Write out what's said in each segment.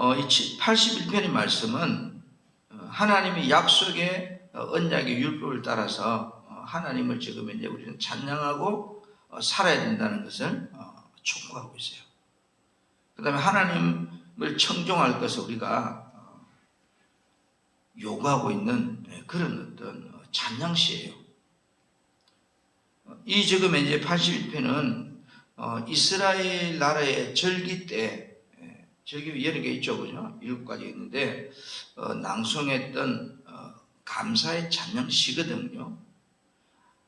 어, 이 81편의 말씀은 어, 하나님의 약속의 어, 언약의 율법을 따라서 어, 하나님을 지금 이제 우리는 찬양하고 어, 살아야 된다는 것을 어, 촉구하고 있어요. 그 다음에 하나님을 청종할 것을 우리가 어, 요구하고 있는 예, 그런 어떤 어, 찬양시예요. 어, 이 지금 이제 81편은 어, 이스라엘 나라의 절기 때 예, 절기 여러 개 있죠, 그죠? 일곱 가지 있는데 어, 낭송했던 어, 감사의 찬양시거든요.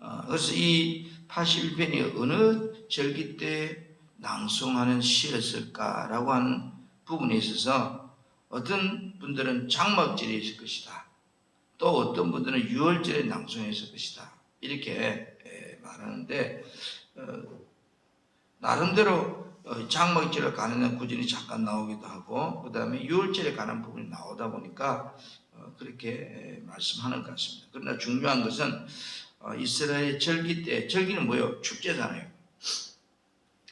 어, 그래서 이 81편이 어느 절기 때 낭송하는 시였을까라고 하는 부분에 있어서 어떤 분들은 장막절에 있을 것이다. 또 어떤 분들은 6월절에 낭송했을 것이다. 이렇게 에, 말하는데 어, 나름대로 어, 장막절에 가는 구절이 잠깐 나오기도 하고 그 다음에 6월절에 가는 부분이 나오다 보니까 어, 그렇게 에, 말씀하는 것 같습니다. 그러나 중요한 것은 어, 이스라엘 절기 때 절기는 뭐예요? 축제잖아요.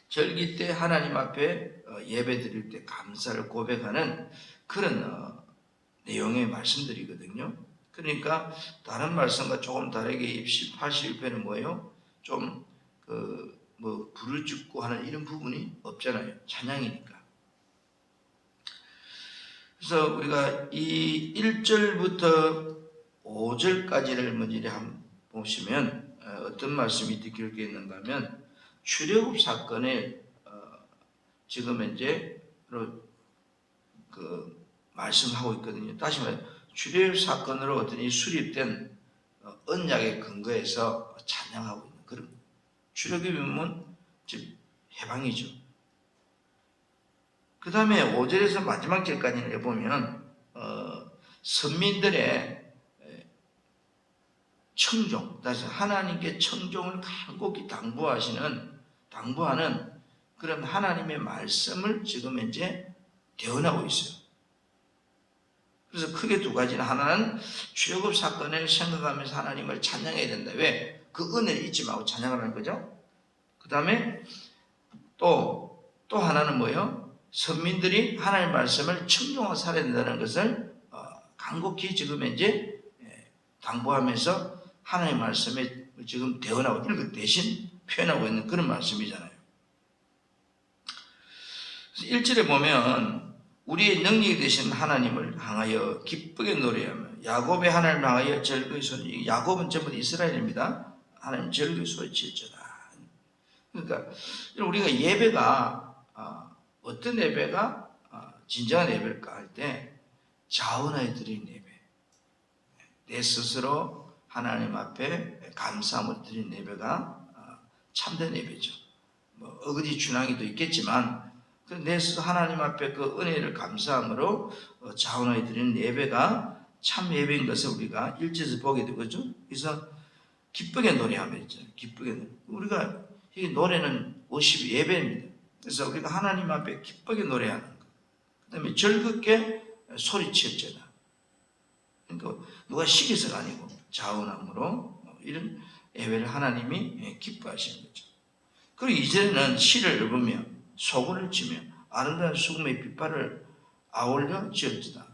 절기 때 하나님 앞에 어, 예배 드릴 때 감사를 고백하는 그런 어, 내용의 말씀들이거든요. 그러니까 다른 말씀과 조금 다르게 입시 81편은 뭐예요? 좀그 뭐 불을 죽고 하는 이런 부분이 없잖아요. 찬양이니까. 그래서 우리가 이 1절부터 5절까지를 먼저 한번 보시면 어, 어떤 말씀이 느껴지겠는가 하면 출애굽 사건에 어, 지금 현재 그 말씀하고 있거든요. 다시 말해 출애굽 사건으로 어떤 이 수립된 어, 언약의 근거에서 찬양하고 출애굽이면 즉 해방이죠. 그 다음에 5절에서 마지막 절까지를 보면 어, 선민들의 청종, 다시 하나님께 청종을 간곡히 당부하시는 당부하는 그런 하나님의 말씀을 지금 이제 대언하고 있어요. 그래서 크게 두 가지는 하나는 출애굽 사건을 생각하면서 하나님을 찬양해야 된다. 왜? 그 은혜를 잊지 말고 찬양하는 거죠. 그 다음에 또, 또 하나는 뭐예요? 선민들이 하나님의 말씀을 청종하고 살아야 된다는 것을 어, 간곡히 지금 이제 예, 당부하면서 하나님의 말씀에 지금 대언하고 이런 것 대신 표현하고 있는 그런 말씀이잖아요. 그래서 1절에 보면 우리의 능력이 되신 하나님을 향하여 기쁘게 노래하며 야곱의 하나님을 향하여 절거의 소리 야곱은 전부 다 이스라엘입니다. 하나님 절거의 소리 칠지다. 그러니까 우리가 예배가 아, 어떤 예배가 아, 진정한 예배일까 할 때 자원하여 드린 예배 내 스스로 하나님 앞에 감사함을 드린 예배가 아, 참된 예배죠. 뭐 어거지 준항이도 있겠지만 그내 스스로 하나님 앞에 그 은혜를 감사함으로 어, 자원하여 드리는 예배가 참 예배인 것을 우리가 일제에서 보게 되거죠. 그래서 기쁘게 노래하면 있죠. 기쁘게 노래. 우리가 이 노래는 50 예배입니다. 그래서 우리가 하나님 앞에 기쁘게 노래하는 것. 그 다음에 즐겁게 소리치었잖아. 그러니까 누가 시켜서가 아니고 자원함으로 이런 예배를 하나님이 기뻐하시는 거죠. 그리고 이제는 시를 읽으며 소금을 치며 아름다운 수금의 빛발을 아울러 지었다.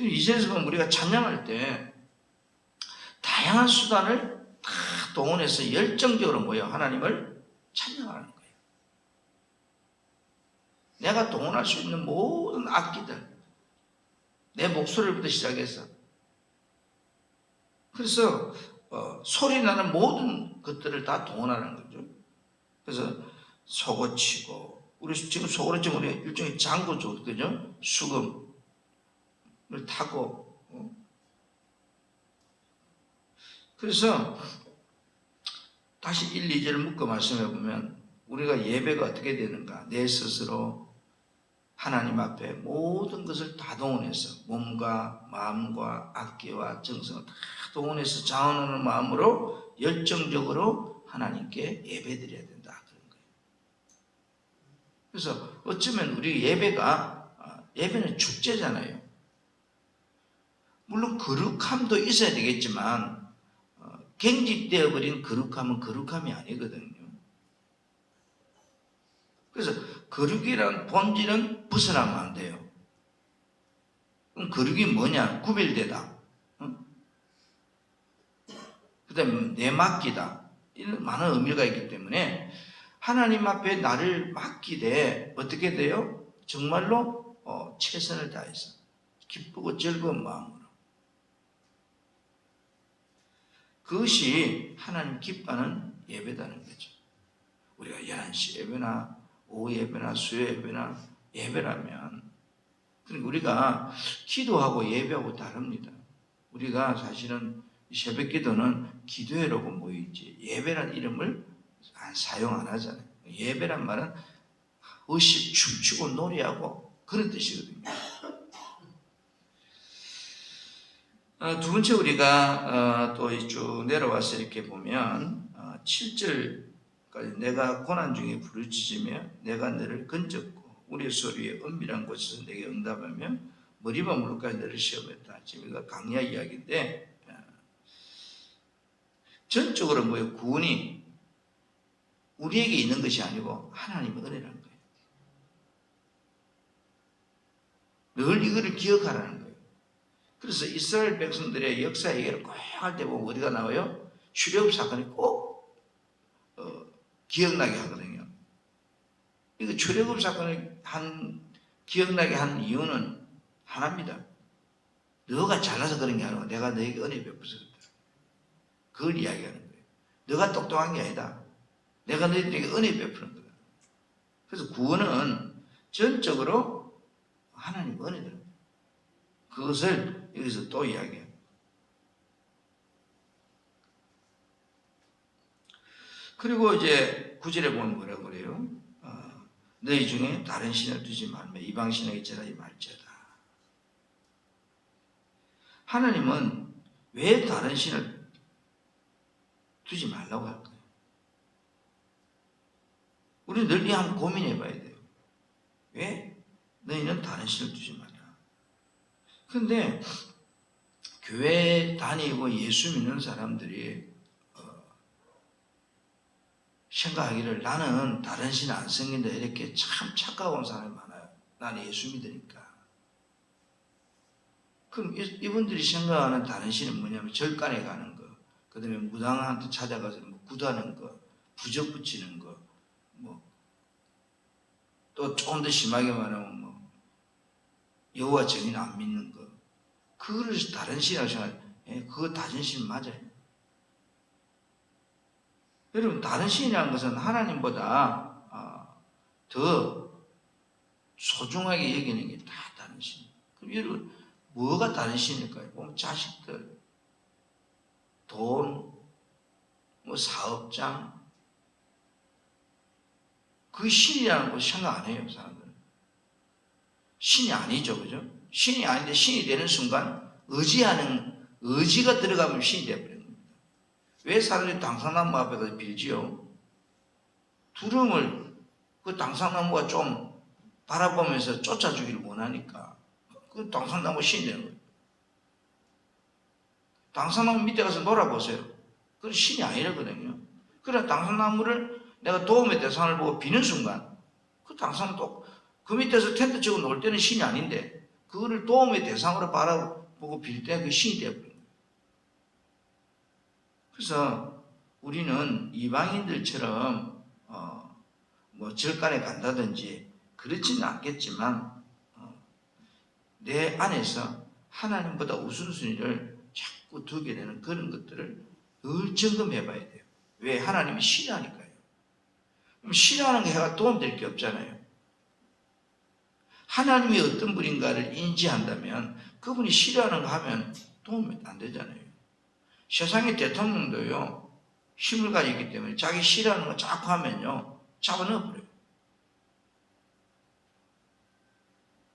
이제서 우리가 찬양할 때 다양한 수단을 다 동원해서 열정적으로 모여 하나님을 찬양하는 거예요. 내가 동원할 수 있는 모든 악기들, 내 목소리부터 시작해서 그래서 어, 소리 나는 모든 것들을 다 동원하는 거죠. 그래서 속어 치고 우리 지금 속어를 치면 우리 일종의 장구죠, 그죠? 수금을 타고 어. 그래서 다시 1, 2절을 묶어 말씀해 보면 우리가 예배가 어떻게 되는가? 내 스스로 하나님 앞에 모든 것을 다 동원해서 몸과 마음과 악기와 정성을 다 동원해서 자원하는 마음으로 열정적으로 하나님께 예배드려야 된다 그런 거예요. 그래서 어쩌면 우리 예배가 아, 예배는 축제잖아요. 물론 거룩함도 있어야 되겠지만 어, 갱직되어 버린 거룩함은 거룩함이 아니거든요. 그래서 거룩이란 본질은 벗어나면 안 돼요. 거룩이 뭐냐? 구별되다. 그 다음에 내 맡기다. 이런 많은 의미가 있기 때문에 하나님 앞에 나를 맡기되 어떻게 돼요? 정말로 어, 최선을 다해서 기쁘고 즐거운 마음으로 그것이 하나님 기뻐하는 예배다는 거죠. 우리가 11시 예배나 오후 예배나 수요 예배나 예배라면 그러니까 우리가 기도하고 예배하고 다릅니다. 우리가 사실은 새벽 기도는 기도회라고 모이지 예배란 이름을 안 사용 안 하잖아요. 예배란 말은 의식 춤추고 노래하고 그런 뜻이거든요. 어, 두 번째 우리가 어, 또쭉 내려와서 이렇게 보면 어, 7절까지 내가 고난 중에 부르짖으며 내가 너를 건졌고 우리 소리에 은밀한 곳에서 내게 응답하며 머리와 무릎까지 너를 시험했다. 지금 이거 강야 이야기인데 어, 전적으로 뭐예요? 구원이 우리에게 있는 것이 아니고 하나님의 은혜라는 거예요. 늘 이거를 기억하라는 거예요. 그래서 이스라엘 백성들의 역사 얘기를 꼭 할 때 보면 어디가 나와요? 출애굽 사건이 꼭 어, 기억나게 하거든요. 이거 출애굽 사건을 한 기억나게 한 이유는 하나입니다. 너가 잘나서 그런 게 아니고 내가 너에게 은혜 베풀어서 그렇다. 그걸 이야기하는 거예요. 너가 똑똑한 게 아니다. 내가 너희들에게 은혜 베푸는 거다. 그래서 구원은 전적으로 하나님 은혜다. 그것을 여기서 또 이야기해요. 그리고 이제 구절에 보면 뭐라고 그래요? 어, 너희 중에 다른 신을 두지 말며 이방 신에게 절하지 말지어다. 하나님은 왜 다른 신을 두지 말라고 할까요? 우리 늘 이 한번 고민해 봐야 돼요. 왜? 너희는 다른 신을 두지 말라. 근데 교회 다니고 예수 믿는 사람들이 어, 생각하기를 나는 다른 신안 섬긴다 이렇게 참 착각한 사람이 많아요. 나는 예수 믿으니까. 그럼 이- 이분들이 생각하는 다른 신은 뭐냐면 절간에 가는 거, 그 다음에 무당한테 찾아가서 뭐 구다는 거, 부적 붙이는 거, 뭐, 또 조금 더 심하게 말하면 뭐, 여호와 정인 안 믿는 거. 그거를 다른 생각해. 예, 그거 다른 신 맞아요. 여러분, 다른 신이라는 것은 하나님보다 아, 더 소중하게 여기는 게 다 다른 신. 그럼 여러분, 뭐가 다른 신일까요? 보면 자식들, 돈, 뭐 사업장, 그 신이라는 거 생각 안 해요, 사람들은. 신이 아니죠, 그죠? 신이 아닌데 신이 되는 순간 의지하는, 의지가 들어가면 신이 되어버리는 겁니다. 왜 사람들이 당상나무 앞에 가서 빌지요? 두름을 그 당상나무가 좀 바라보면서 쫓아주기를 원하니까 그 당상나무 신이 되는 거예요. 당상나무 밑에 가서 놀아보세요. 그건 신이 아니라거든요. 그래 당상나무를 내가 도움의 대상을 보고 비는 순간 그 당상 또그 밑에서 텐트 치고 놀 때는 신이 아닌데 그거를 도움의 대상으로 바라보고 빌 때 그 신이 되어버린. 그래서 우리는 이방인들처럼 어, 뭐 절간에 간다든지 그렇지는 않겠지만 어, 내 안에서 하나님보다 우선순위를 자꾸 두게 되는 그런 것들을 늘 점검해 봐야 돼요. 왜? 하나님이 싫어하니까요. 그럼 싫어하는 게 해가 도움될 게 없잖아요. 하나님이 어떤 분인가를 인지한다면 그분이 싫어하는 거 하면 도움이 안 되잖아요. 세상의 대통령도요, 힘을 가지고 있기 때문에 자기 싫어하는 거 자꾸 하면요, 잡아넣어버려요.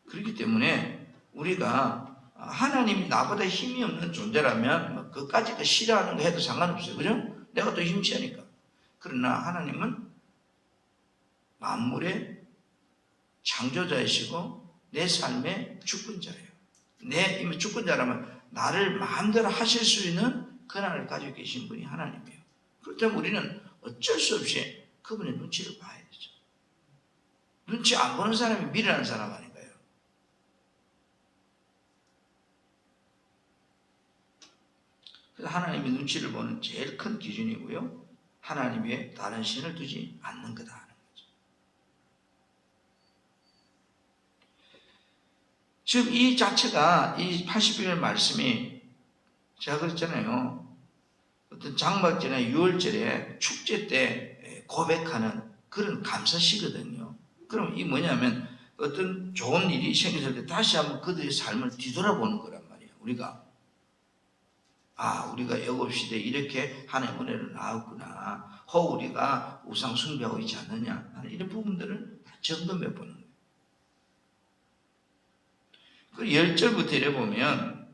그렇기 때문에 우리가 하나님이 나보다 힘이 없는 존재라면 뭐 그까지 그 싫어하는 거 해도 상관없어요. 그죠? 내가 더 힘세니까. 그러나 하나님은 만물의 창조자이시고 내 삶의 주권자예요. 내 이미 주권자라면 나를 마음대로 하실 수 있는 권한을 가지고 계신 분이 하나님이에요. 그렇다면 우리는 어쩔 수 없이 그분의 눈치를 봐야 되죠. 눈치 안 보는 사람이 미련한 사람 아닌가요? 그래서 하나님의 눈치를 보는 제일 큰 기준이고요. 하나님의 다른 신을 두지 않는 거다. 지금 이 자체가 이 80일의 말씀이 제가 그랬잖아요. 어떤 장막절이나 유월절에 축제 때 고백하는 그런 감사시거든요. 그럼 이 뭐냐면 어떤 좋은 일이 생겼을 때 다시 한번 그들의 삶을 뒤돌아보는 거란 말이에요. 우리가 아 우리가 애굽 시대 에 이렇게 하나님 은혜를 나왔구나. 혹 우리가 우상 숭배하고 있지 않느냐 하는 이런 부분들을 다 점검해 보는 거예요. 그 열절부터 이래 보면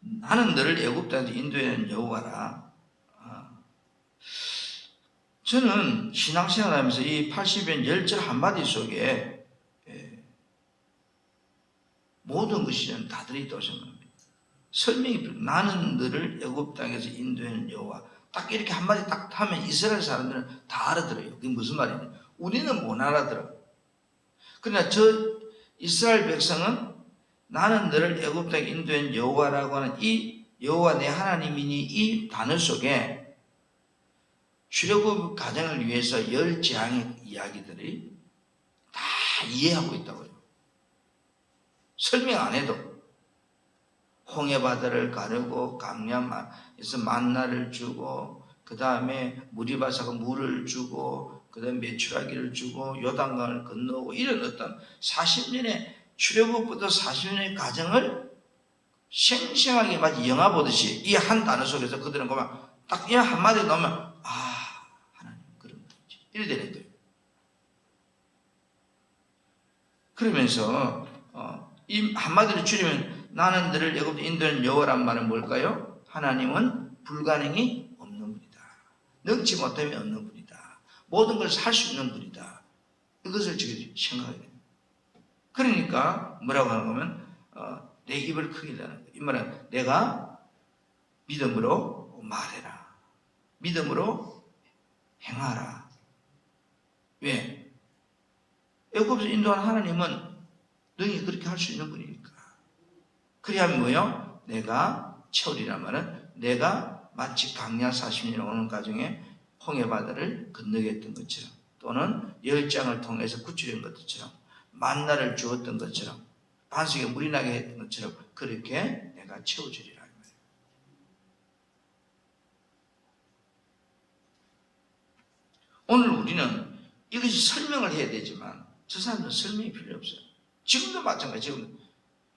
나는 너를 애굽 땅에 인도하는 여호와라. 아, 저는 신앙생활하면서 이 80연 열절 한마디 속에 예, 모든 것이 다 들어있다고 생각합니다. 설명이 필요. 나는 너를 애굽 땅에서 인도하는 여호와. 딱 이렇게 한마디 딱 하면 이스라엘 사람들은 다 알아들어요. 그게 무슨 말이냐? 우리는 못 알아들어. 그러나 저 이스라엘 백성은 나는 너를 애굽 땅에 인도한 여호와라고 하는 이 여호와 내 하나님이니 이 단어 속에 출애굽 가정을 위해서 열 재앙의 이야기들이 다 이해하고 있다고요. 설명 안 해도 홍해 바다를 가르고 강야에서 만나를 주고 그 다음에 무리 바사가 물을 주고 그 다음에 메추라기를 주고 요단강을 건너고 이런 어떤 40년의 출애굽부터 40년의 과정을 생생하게 마치 영화 보듯이 이 한 단어 속에서 그들은 그만 딱이 한마디 넣으면 아 하나님 그런 거지 이래 되는 거예요. 그러면서 어, 이 한마디로 줄이면 나는 너를 애굽 인도는 여호와란 말은 뭘까요? 하나님은 불가능이 없는 분이다. 능치 못함이 없는 분이다. 모든 걸 살 수 있는 분이다. 이것을 지금 생각해야 돼요. 그러니까 뭐라고 하는 거면 어, 내 입을 크게 다는 거예요. 이 말은 내가 믿음으로 말해라. 믿음으로 행하라. 왜? 애굽에서 인도한 하나님은 능히 그렇게 할 수 있는 분이니까. 그래야면 뭐요? 내가 채우리란 말은 내가 마치 강야 40년 오는 과정에 홍해 바다를 건너게 했던 것처럼 또는 열장을 통해서 구출한 것처럼 만나를 주었던 것처럼 반석에 물이 나게 했던 것처럼 그렇게 내가 채워주리라. 오늘 우리는 이것이 설명을 해야 되지만 저 사람들은 설명이 필요 없어요. 지금도 마찬가지. 지금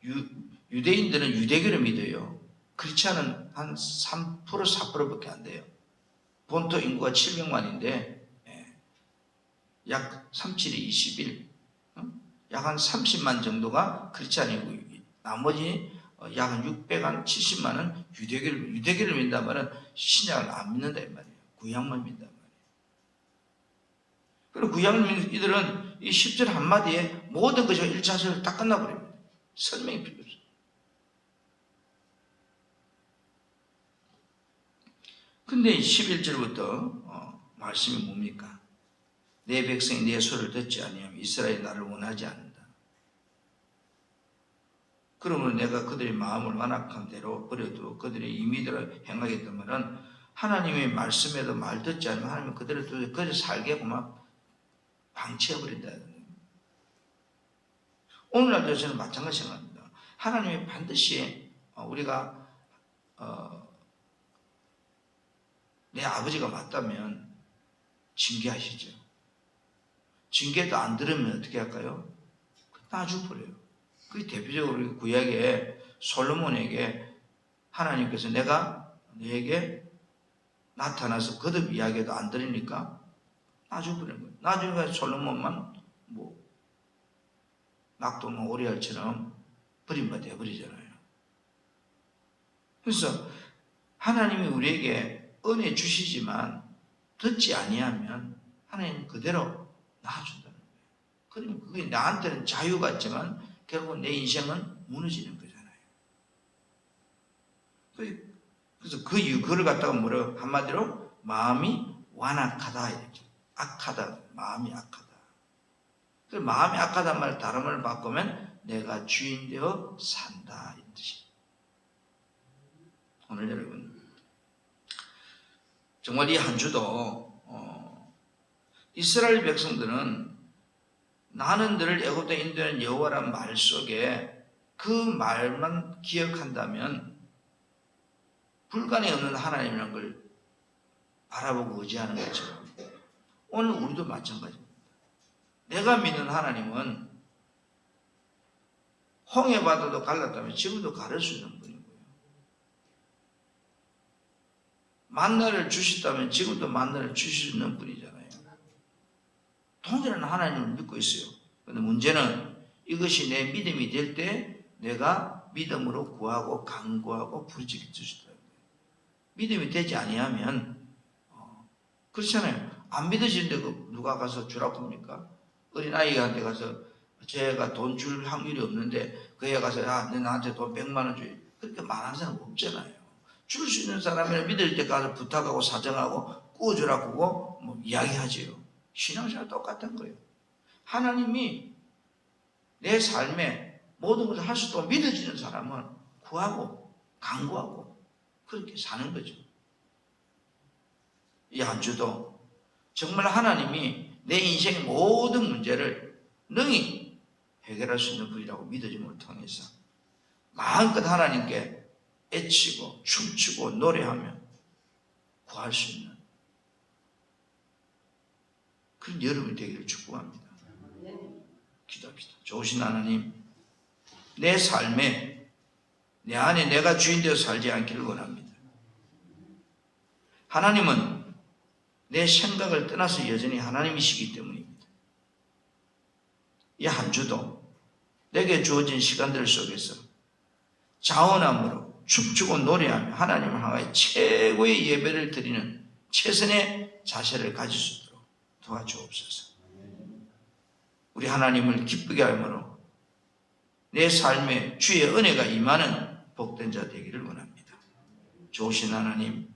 유, 유대인들은 유대교를 믿어요. 크리스찬은 한 3% 4%밖에 안 돼요. 본토 인구가 700만인데 약 37이 21, 약 한 30만 정도가 크리스찬이고 나머지 약 한 600 한 70만은 유대교를 유대교를 믿는단 말은 신약을 안 믿는다 이 말이에요. 구약만 믿는단 말이에요. 그리고 구약을 믿는 이들은 이 10절 한마디에 모든 것이 1차적으로 딱 끝나버립니다. 설명이 필요 없어요. 근데 11절부터 어, 말씀이 뭡니까? 내 백성이 내 소리를 듣지 아니하면 이스라엘이 나를 원하지 않는다. 그러면 내가 그들의 마음을 완악한 대로 버려도 그들의 임의대로 행하겠단 말은 하나님의 말씀에도 말 듣지 않으면 하나님은 그들을 또 그들 살게 막 방치해버린다. 오늘날도 저는 마찬가지 생각합니다. 하나님이 반드시 어, 우리가 어, 내 아버지가 맞다면 징계하시죠. 징계도 안 들으면 어떻게 할까요? 놔줘버려요. 그게 대표적으로 구약에 솔로몬에게 하나님께서 내가 너에게 나타나서 거듭 이야기도 안 들으니까 놔줘버리는 거예요. 나중에 솔로몬만 뭐 낙동강 오리알처럼 버림받아 버리잖아요. 그래서 하나님이 우리에게 은혜 주시지만 듣지 아니하면 하나님 그대로 놔준다는 거예요. 그러면 그게 나한테는 자유 같지만 결국 내 인생은 무너지는 거잖아요. 그래서 그 이유 그걸 갖다가 뭐라 한마디로 마음이 완악하다 이렇게 악하다 마음이 악하다. 그 마음이 악하단 말 다른 말을 바꾸면 내가 주인 되어 산다 이 뜻이. 오늘 여러분 정말 이 한 주도 어, 이스라엘 백성들은 나는 너를 애굽에 인도하는 여호와란 말 속에 그 말만 기억한다면 불가능이 없는 하나님이라는 걸 바라보고 의지하는 것처럼 오늘 우리도 마찬가지입니다. 내가 믿는 하나님은 홍해 바다도 갈랐다면 지금도 가를 수 있는 분이고요. 만나를 주셨다면 지금도 만나를 있는 분이잖아요. 통일한 하나님을 믿고 있어요. 그런데 문제는 이것이 내 믿음이 될 때 내가 믿음으로 구하고 강구하고 부르짖게 주시더라고요. 믿음이 되지 아니하면 어, 그렇잖아요. 안 믿어지는데 그 누가 가서 주라고 합니까? 어린아이한테 가서 제가 돈 줄 확률이 없는데 그 애 가서 야, 너 나한테 돈 100만 원 줘. 그렇게 말하는 사람 없잖아요. 줄 수 있는 사람이면 믿을 때 가서 부탁하고 사정하고 꾸어주라고 뭐 이야기하지요. 신앙생활 똑같은 거예요. 하나님이 내 삶에 모든 것을 할수 있도록 믿어지는 사람은 구하고 강구하고 그렇게 사는 거죠. 이한 주도 정말 하나님이 내 인생의 모든 문제를 능히 해결할 수 있는 분이라고 믿어짐을 통해서 마음껏 하나님께 애치고 춤추고 노래하며 구할 수 있는 그런 여러분이 되기를 축복합니다. 기도합시다. 좋으신 하나님, 내 삶에 내 안에 내가 주인 되어 살지 않기를 원합니다. 하나님은 내 생각을 떠나서 여전히 하나님이시기 때문입니다. 이 한 주도 내게 주어진 시간들 속에서 자원함으로 춤추고 노래하며 하나님을 향하여 최고의 예배를 드리는 최선의 자세를 가질 수 있도록 도와주옵소서. 우리 하나님을 기쁘게 함으로 내 삶에 주의 은혜가 임하는 복된 자 되기를 원합니다. 좋으신 하나님,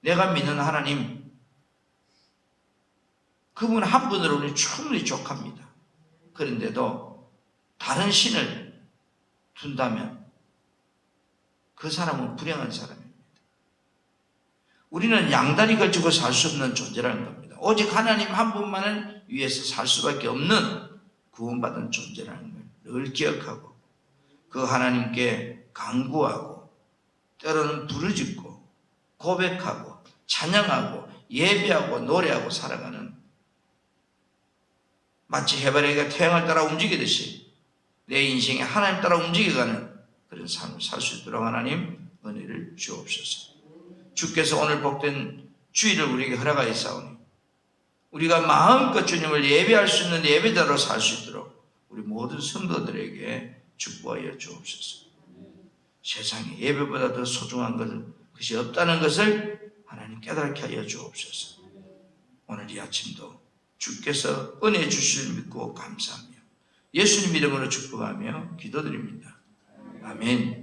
내가 믿는 하나님, 그분 한 분으로는 충분히 족합니다. 그런데도 다른 신을 둔다면 그 사람은 불행한 사람입니다. 우리는 양다리 걸치고 살 수 없는 존재라는 겁니다. 오직 하나님 한 분만을 위해서 살 수밖에 없는 구원받은 존재라는 걸 늘 기억하고 그 하나님께 강구하고 때로는 부르짖고 고백하고 찬양하고 예배하고 노래하고 살아가는 마치 해바라기가 태양을 따라 움직이듯이 내 인생에 하나님 따라 움직여가는 그런 삶을 살 수 있도록 하나님 은혜를 주옵소서. 주께서 오늘 복된 주의를 우리에게 허락하여 싸우니 우리가 마음껏 주님을 예배할 수 있는 예배자로 살 수 있도록 우리 모든 성도들에게 축복하여 주옵소서. 세상에 예배보다 더 소중한 것은 것이 없다는 것을 하나님 깨닫게 하여 주옵소서. 오늘 이 아침도 주께서 은혜 주실 믿고 감사하며 예수님 이름으로 축복하며 기도드립니다. 아멘.